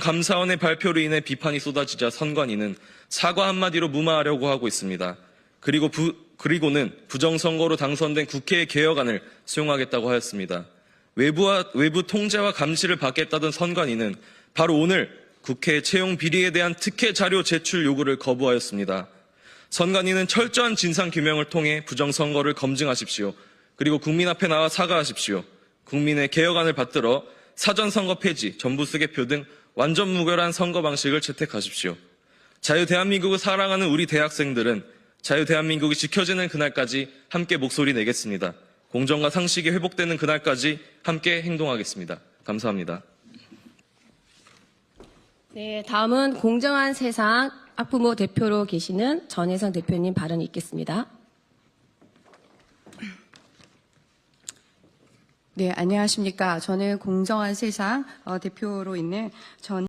감사원의 발표로 인해 비판이 쏟아지자 선관위는 사과 한마디로 무마하려고 하고 있습니다. 그리고 부, 그리고는 부정선거로 당선된 국회의 개혁안을 수용하겠다고 하였습니다. 외부와, 외부 통제와 감시를 받겠다던 선관위는 바로 오늘 국회 채용 비리에 대한 특혜 자료 제출 요구를 거부하였습니다. 선관위는 철저한 진상 규명을 통해 부정선거를 검증하십시오. 그리고 국민 앞에 나와 사과하십시오. 국민의 개혁안을 받들어 사전선거 폐지, 전부수개표 등 완전 무결한 선거 방식을 채택하십시오. 자유 대한민국을 사랑하는 우리 대학생들은 자유 대한민국이 지켜지는 그날까지 함께 목소리 내겠습니다. 공정과 상식이 회복되는 그날까지 함께 행동하겠습니다. 감사합니다. 네, 다음은 공정한 세상 학부모 대표로 계시는 전혜성 대표님 발언이 있겠습니다. 네, 안녕하십니까. 저는 공정한 세상 어, 대표로 있는 전